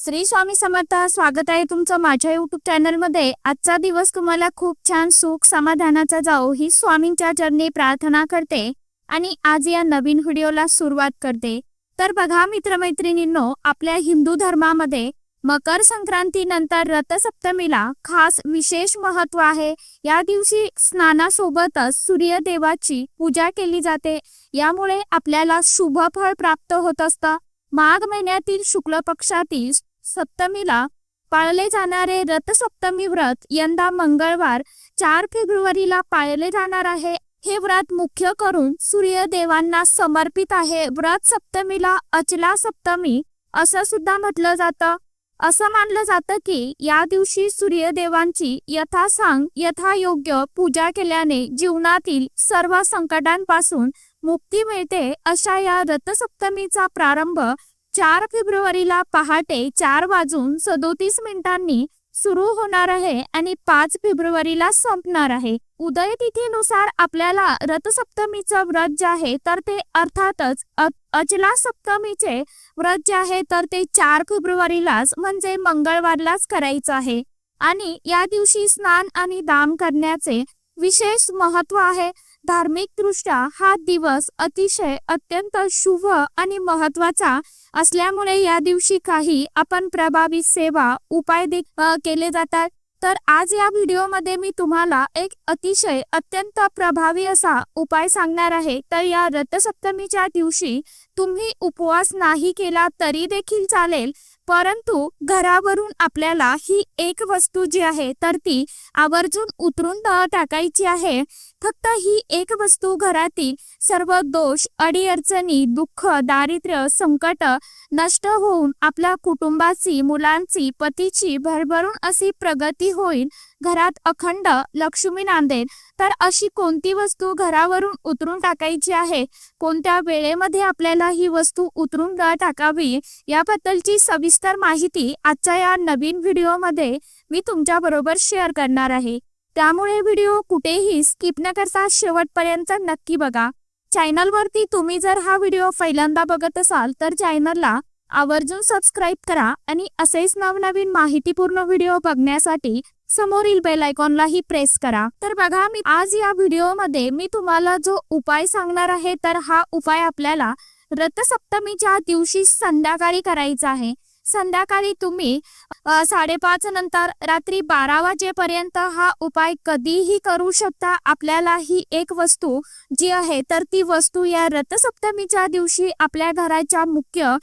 श्री स्वामी समर्थ स्वागत आहे तुमचं माझ्या युट्यूब चॅनलमध्ये आजचा दिवस तुम्हाला खूप छान सुख समाधानाचा जाओ ही स्वामींच्या चरणी प्रार्थना करते आणि आज या नवीन व्हिडिओला सुरुवात करते. तर बघा मित्रमैत्रिणींनो आपल्या हिंदू धर्मामध्ये मकर संक्रांतीनंतर रथसप्तमीला खास विशेष महत्त्व आहे. या दिवशी स्नानासोबतच सूर्यदेवाची पूजा केली जाते. यामुळे आपल्याला शुभ फळ प्राप्त होत असतं. माघ महिन्यातील शुक्ल पक्षातील सप्तमीला पाळले जाणारे रथसप्तमी व्रत यंदा मंगळवार चार फेब्रुवारीला पाळले जाणार आहे. हे व्रत मुख्य करून सूर्यदेवांना समर्पित आहे. व्रत सप्तमीला अचला सप्तमी असं सुद्धा म्हटलं जातं. असं मानलं जातं की या दिवशी सूर्यदेवांची यथासांग यथायोग्य पूजा केल्याने जीवनातील सर्व संकटांपासून मुक्ती मिळते अशा या रथसप्तमीचा प्रारंभ चार फेब्रुवारीला पहाटे चार वाजून सदोतीस मिनिटांनी सुरू होणार आहे आणि पाच फेब्रुवारीला संपणार आहे. उदय तिथीनुसार आपल्याला रथसप्तमीचं व्रत जे आहे तर ते अर्थातच अचला सप्तमीचे व्रत जे आहे तर ते चार फेब्रुवारीलाच म्हणजे मंगळवारलाच करायचं आहे. आणि या दिवशी स्नान आणि दान करण्याचे विशेष महत्त्व आहे. धार्मिक दृष्ट्या हा दिवस अतिशय अत्यंत शुभ आणि महत्त्वाचा असल्यामुळे या दिवशी काही आपण प्रभावी सेवा उपाय केले जातात. तर आज या व्हिडिओमध्ये मी तुम्हाला एक अतिशय अत्यंत प्रभावी असा उपाय सांगणार आहे. तर या रथसप्तमीच्या दिवशी तुम्ही उपवास नाही केला तरी देखील चालेल परंतु घरावरून आपल्याला ही एक वस्तू जी आहे तर ती आवर्जून उतरून टाकायची आहे. फक्त ही एक वस्तू घरातील सर्व दोष अडीअडचणी दुःख दारिद्र्य संकट नष्ट होऊन आपल्या कुटुंबाची मुलांची पतीची भरभरून अशी प्रगती होईल. घरात अखंड लक्ष्मी नांदेल तर अशी कोणती वस्तू घरावरून उतरून टाकायची आहे? कोणत्या वेळेमध्ये आपल्याला ही वस्तू उतरून टाकावी? याबद्दलची सविस्तर माहिती आजच्या या नवीन व्हिडिओमध्ये मी तुमच्या बरोबर शेअर करणार आहे. त्यामुळे व्हिडिओ कुठेही स्किप न करता शेवटपर्यंत नक्की बघा. चॅनलवरती तुम्ही जर हा व्हिडिओ पहिल्यांदा बघत असाल तर चॅनलला आवर्जून सबस्क्राईब करा आणि असेच नवनवीन माहितीपूर्ण व्हिडिओ बघण्यासाठी समोरील बेल आयकॉनलाही प्रेस करा. तर बघा मी आज या व्हिडिओमध्ये मी तुम्हाला जो उपाय सांगणार आहे तर हा उपाय आपल्याला रथसप्तमीच्या दिवशी संध्याकाळी करायचा आहे. संध्याकाळी तुम्ही साडेपाच नंतर रात्री बारा वाजेपर्यंत हा उपाय कधीही करू शकता. आपल्याला ही एक वस्तू जी आहे तर ती वस्तू या रथसप्तमीच्या दिवशी आपल्या घराच्या मुख्य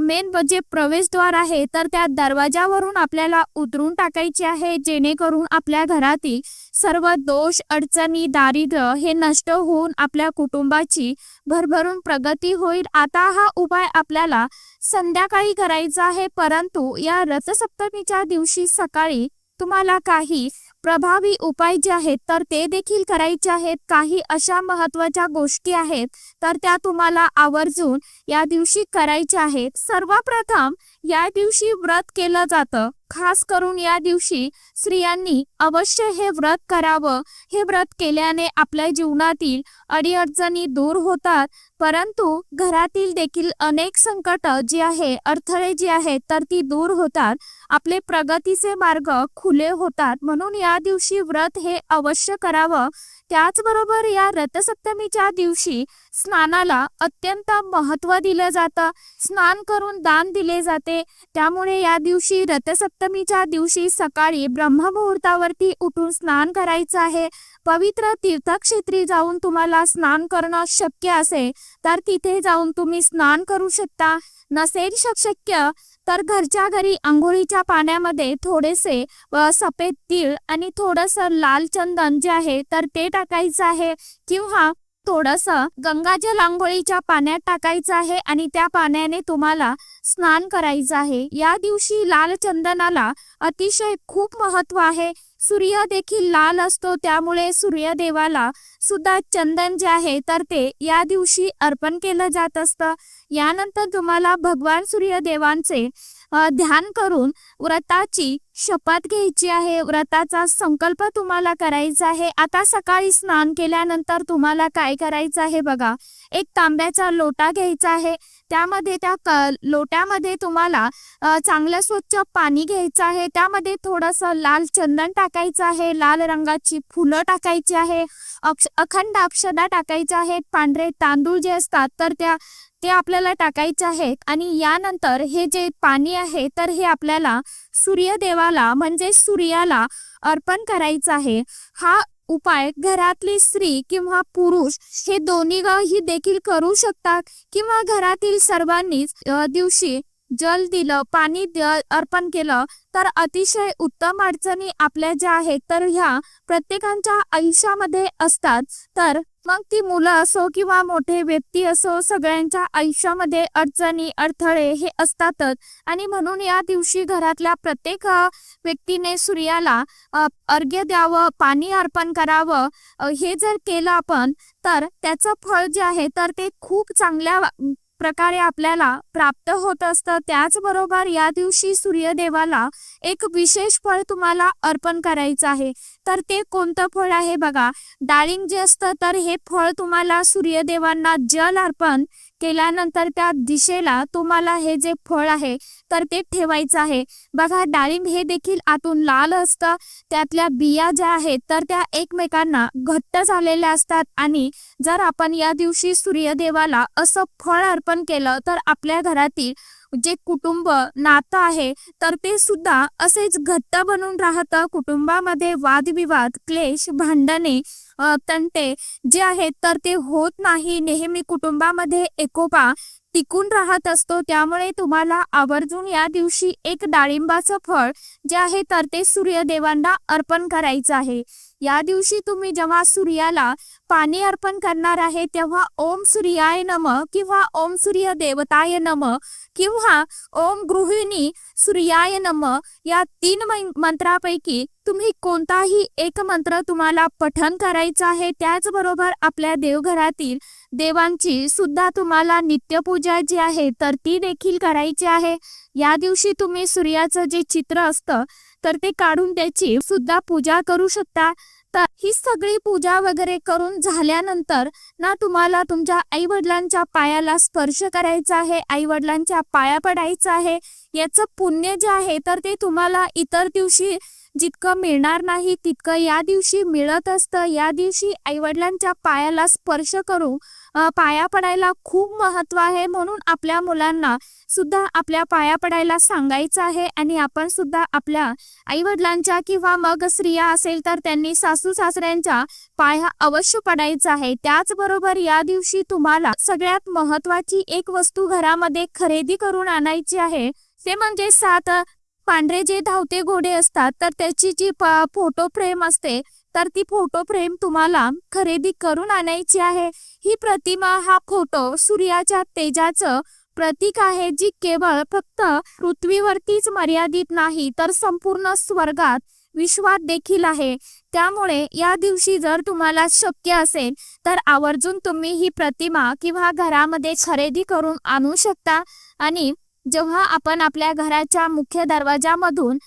मेन जे प्रवेशद्वार आहे तर त्या दरवाजावरून आपल्याला उतरून टाकायची आहे जेणेकरून आपल्या घरातील सर्व दोष अडचणी दारिद्र्य हे नष्ट होऊन आपल्या कुटुंबाची भरभरून प्रगती होईल. आता हा उपाय आपल्याला संध्याकाळी करायचं आहे परंतु या रथसप्तमीच्या दिवशी सकाळी तुम्हाला काही प्रभावी उपाय जे आहेत तर ते देखील करायचे आहेत. काही अशा महत्त्वाच्या गोष्टी आहेत तर त्या तुम्हाला आवर्जून या दिवशी करायच्या आहेत. सर्वप्रथम या दिवशी व्रत केलं जातं. खास करून या दिवशी स्त्रियांनी अवश्य हे व्रत करावं. हे व्रत केल्याने आपल्या जीवनातील अडीअडचणी दूर होतात. परंतु घरातील देखील अनेक संकट जी आहे अडथळे जी आहेत तर ती दूर होतात. आपले प्रगतीचे मार्ग खुले होतात. म्हणून या दिवशी व्रत हे अवश्य करावं. त्याचबरोबर या रथसप्तमीच्या दिवशी स्नानाला अत्यंत महत्त्व दिलं जातं. स्नान करून दान दिले जाते. त्यामुळे या दिवशी सप्तमीच्या दिवशी सकाळी ब्रह्ममुहूर्तावरती उठून स्नान करायचं आहे. पवित्र तीर्थक्षेत्री जाऊन तुम्हाला स्नान करणं शक्य असेल तर तिथे जाऊन तुम्ही स्नान करू शकता. नसेल शक्य तर घरच्या घरी आंघोळीच्या पाण्यामध्ये थोडेसे सफेद तीळ आणि थोडस लाल चंदन जे आहे तर ते टाकायचं आहे. किंवा थोडस गंगाजल आंघोळीच्या पाण्यात टाकायचं आहे आणि त्या पाण्याने तुम्हाला स्नान करायचं आहे. या दिवशी लाल चंदनाला अतिशय खूप महत्त्व आहे. सूर्य देखील लाल असतो त्यामुळे सूर्यदेवाला सुद्धा चंदन जे आहे तर ते या दिवशी अर्पण केलं जात असतं. यानंतर तुम्हाला भगवान सूर्यदेवांचे ध्यान करून व्रताची शपथ घ्यायची आहे. व्रताचा संकल्प तुम्हाला करायचा आहे. आता सकाळी स्नान केल्यानंतर तुम्हाला काय करायचं आहे बघा. एक तांब्याचा लोटा घ्यायचा आहे. त्यामध्ये त्या क लोट्यामध्ये तुम्हाला चांगलं स्वच्छ पाणी घ्यायचं आहे. त्यामध्ये थोडंसं लाल चंदन टाकायचं आहे. लाल रंगाची फुलं टाकायची आहे. अक्ष अखंड अक्षदा टाकायच्या आहेत. पांढरे तांदूळ जे असतात तर त्या ते आपल्याला टाकायचे आहेत आणि यानंतर हे जे पाणी आहे तर हे आपल्याला सूर्यदेवाला म्हणजे सूर्याला अर्पण करायचं आहे. हा उपाय घरातली स्त्री किंवा पुरुष हे दोन्ही ही देखील करू शकतात किंवा घरातील सर्वांनीच दिवशी जल दिलं पाणी अर्पण केलं तर अतिशय उत्तम अडचणी आपल्या ज्या आहेत तर ह्या प्रत्येकांच्या आयुष्यामध्ये असतात. तर मग ती मुलं असो किंवा मोठे व्यक्ती असो सगळ्यांच्या आयुष्यामध्ये अडचणी अडथळे हे असतातच. आणि म्हणून या दिवशी घरातल्या प्रत्येक व्यक्तीने सूर्याला अर्घ्य द्यावं पाणी अर्पण करावं हे जर केलं आपण तर त्याचं फळ जे आहे तर ते खूप चांगल्या प्रकारे आपल्याला प्राप्त होत असतं. त्याचबरोबर या दिवशी सूर्यदेवाला एक विशेष फळ तुम्हाला अर्पण करायचं आहे. तर ते कोणतं फळ आहे बघा. डाळिंब जे असतं तर हे फळ तुम्हाला सूर्यदेवांना जल अर्पण केल्यानंतर त्या दिशेला तुम्हाला हे जे फळ आहे तर ते ठेवायचं आहे. बघा डाळिंब हे देखील आतून लाल असतं. त्यातल्या बिया ज्या आहेत तर त्या एकमेकांना घट्ट झालेल्या असतात. आणि जर आपण या दिवशी सूर्यदेवाला असं फळ अर्पण केलं तर आपल्या घरातील जे कुटुंब नातं आहे तर ते सुद्धा असेच घट्ट बनून राहतं. कुटुंबामध्ये वादविवाद क्लेश भांडणे तंटे जे आहेत तर ते होत नाही. नेहमी कुटुंबामध्ये एकोपा टिकून राहत असतो. त्यामुळे तुम्हाला आवर्जून या दिवशी एक डाळिंबाचं फळ जे आहे तर ते सूर्यदेवांना अर्पण करायचं आहे. या दिवशी तुम्ही जेव्हा सूर्याला पाणी अर्पण करणार आहे तेव्हा ओम सूर्याय नम किंवा ओम सूर्य देवताय नम किंवा ओम गृहिणी सूर्याय नम या तीन मंत्रापैकी तुम्ही कोणताही एक मंत्र तुम्हाला पठन करायचं आहे त्याचबरोबर आपल्या देवघरातील देवांची सुद्धा तुम्हाला नित्यपूजा जी आहे तर ती देखील करायची आहे. या दिवशी तुम्ही सूर्याचं जे चित्र असतं तर ते काढून त्याची सुद्धा पूजा करू शकता. तर ही सगळी पूजा वगैरे करून झाल्यानंतर ना तुम्हाला तुमच्या आई वडिलांच्या पायाला स्पर्श करायचा आहे आई वडिलांच्या पाया पडायचा आहे. याचं पुण्य जे आहे तर ते तुम्हाला इतर दिवशी जितकं मिळणार नाही तितकं या दिवशी मिळत असतं. या दिवशी आई वडिलांच्या पायाला स्पर्श करू पाया पडायला खूप महत्त्व आहे म्हणून आपल्या मुलांना सुद्धा आपल्या पाया पडायला सांगायचं आहे आणि आपण सुद्धा आपल्या आईवडिलांच्या किंवा मग स्त्रिया असेल तर त्यांनी सासू सासऱ्यांच्या पाया अवश्य पडायचा आहे. त्याचबरोबर या दिवशी तुम्हाला सगळ्यात महत्वाची एक वस्तू घरामध्ये खरेदी करून आणायची आहे. ते म्हणजे सात पांढरे जे धावते घोडे असतात तर त्याची जी प- फोटो फ्रेम असते तर ती फोटो फ्रेम तुम्हाला खरेदी करून आणायची आहे. ही प्रतिमा हा फोटो सूर्याच्या तेजाचं प्रतीक आहे जी केवळ फक्त पृथ्वीवरतीच मर्यादित नाही तर संपूर्ण स्वर्गात विश्वात देखील आहे. त्यामुळे या दिवशी जर तुम्हाला शक्य असेल तर आवर्जून तुम्ही ही प्रतिमा किंवा घरामध्ये खरेदी करून आणू शकता आणि जेव्हा आपण आपल्या घराच्या मुख्य दरवाजामधून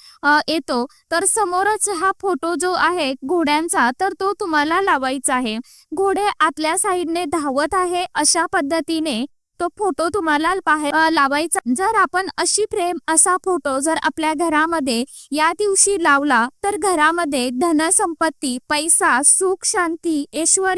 येतो तर समोरच हा फोटो जो आहे घोड्यांचा तर तो तुम्हाला लावायचा आहे. घोडे आतल्या साईडने धावत आहे अशा पद्धतीने तो फोटो तुम्हाला पाहे लावायचा. जर आपण अशी प्रेम असा फोटो जर आपल्या घरामध्ये या दिवशी लावला तर घरामध्ये धनसंपत्ती पैसा सुख शांती ऐश्वर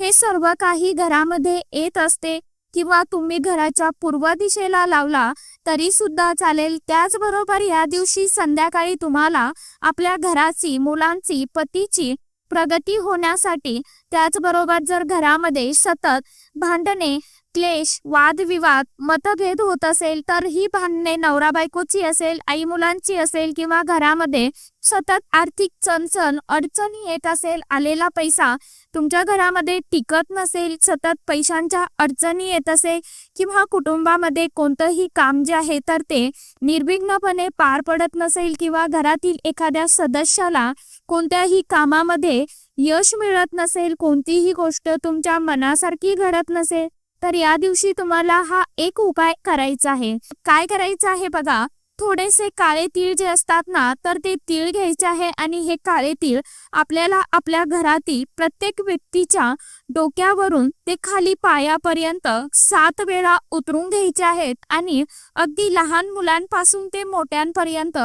हे सर्व काही घरामध्ये येत असते. किंवा तुम्ही घराच्या पूर्व दिशेला लावला तरी सुद्धा चालेल. त्याचबरोबर या दिवशी संध्याकाळी तुम्हाला आपल्या घराची मुलांची पतीची प्रगती होण्यासाठी त्याचबरोबर जर घरामध्ये सतत भांडणे क्लेश वादविवाद मतभेद होत असेल तर ही भांडणे नवरा बायकोची असेल आई मुलांची असेल किंवा घरामध्ये सतत आर्थिक चणचण अडचणी येत असेल आलेला पैसा तुमच्या घरामध्ये टिकत नसेल सतत पैशांच्या अडचणी येत असेल किंवा कुटुंबामध्ये कोणतंही काम जे आहे तर ते निर्विघ्नपणे पार पडत नसेल किंवा घरातील एखाद्या सदस्याला कोणत्याही कामामध्ये यश मिळत नसेल कोणतीही गोष्ट तुमच्या मनासारखी घडत नसेल. तर या दिवशी तुम्हाला हा एक उपाय करायचा आहे. काय करायचं आहे बघा? थोडेसे काळे तीळ जे असतात ना तर ते तीळ घ्यायचे आहे आणि हे काळे तीळ आपल्याला आपल्या घरातील प्रत्येक व्यक्तीच्या डोक्यावरून ते खाली पायापर्यंत सात वेळा उतरून घ्यायचे आहेत आणि अगदी लहान मुलांपासून ते मोठ्यांपर्यंत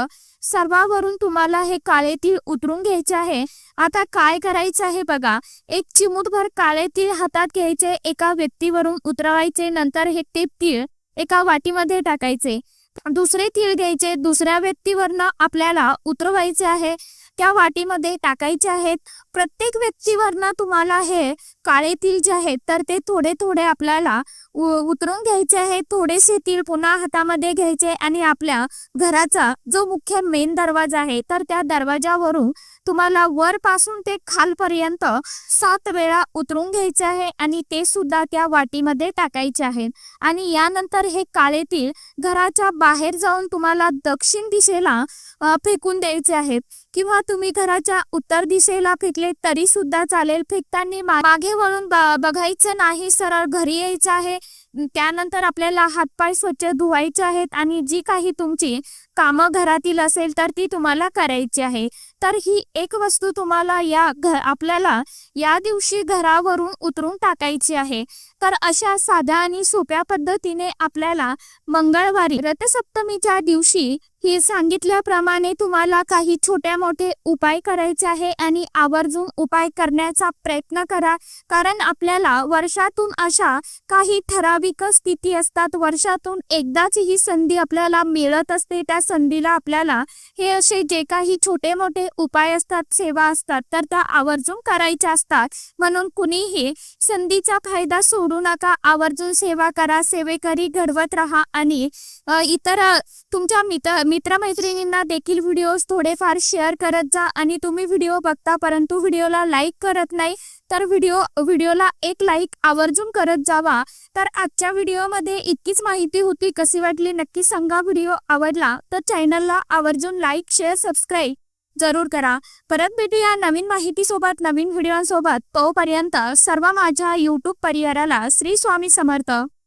सर्वावरून तुम्हाला हे काळे तीळ उतरून घ्यायचे आहे. आता काय करायचं आहे बघा एक चिमूटभर काळे तीळ हातात घ्यायचे एका व्यक्तीवरून उतरवायचे नंतर हे ते तीळ एका वाटीमध्ये टाकायचे. दुसरे तीळ घ्यायचे दुसऱ्या व्यक्तीवरनं आपल्याला उतरवायचे आहे त्या वाटीमध्ये टाकायचे आहेत. प्रत्येक व्यक्तीवरनं तुम्हाला हे काळे तीळ जे आहेत तर ते थोडे थोडे आपल्याला उतरून घ्यायचे आहे थोडेसे तीळ पुन्हा हातामध्ये घ्यायचे आणि आपल्या घराचा जो मुख्य मेन दरवाजा आहे तर त्या दरवाजावरून तुम्हाला वरपासून ते खालपर्यंत सात वेळा उतरून घ्यायचे आहे आणि ते सुद्धा त्या वाटीमध्ये टाकायचे आहे. आणि यानंतर हे काळे तीळ घराच्या बाहेर जाऊन तुम्हाला दक्षिण दिशेला फेकून द्यायचे आहेत किंवा तुम्ही घराच्या उत्तर दिशेला फेकले तरी सुद्धा चालेल. फेकताना मागे वळून बघायचं नाही सरळ घरी यायचं आहे. त्यानंतर आपल्याला हातपाय स्वच्छ धुवायचे आहेत. आणि जी काही तुमची कामं घरातील असेल तर ती तुम्हाला करायची आहे. तर ही एक वस्तू तुम्हाला या घ आपल्याला या दिवशी घरावरून उतरून टाकायची आहे. तर अशा साध्या आणि सोप्या पद्धतीने आपल्याला मंगळवारी रथसप्तमीच्या दिवशी हे सांगितल्याप्रमाणे तुम्हाला काही छोट्या मोठे उपाय करायचे आहे आणि आवर्जून उपाय करण्याचा प्रयत्न करा. कारण आपल्याला वर्षातून अशा काही ठराविक स्थिती असतात. वर्षातून एकदाच ही संधी आपल्याला मिळत असते. त्या संधीला आपल्याला हे असे जे काही छोटे मोठे उपाय असतात सेवा असतात तर त्या आवर्जून करायच्या असतात. म्हणून कुणीही संधीचा फायदा सोडू नका. आवर्जून सेवा करा सेवेकरी घडवत राहा आणि इतर तुमच्या मित्र मित्रमैत्रिणींना देखील व्हिडिओज थोडेफार शेअर करत जा आणि तुम्ही व्हिडिओ बघता परंतु व्हिडिओला लाईक करत नाही तर व्हिडिओ व्हिडिओला एक लाईक आवर्जून करत जावा. तर आजच्या व्हिडिओमध्ये इतकीच माहिती होती. कशी वाटली नक्की सांगा. व्हिडिओ आवडला तर चॅनलला आवर्जून लाईक शेअर सबस्क्राईब जरूर करा. परत भेटूया नवीन माहितीसोबत नवीन व्हिडिओसोबत. तोपर्यंत सर्व माझ्या यूट्यूब परिवाराला श्री स्वामी समर्थ.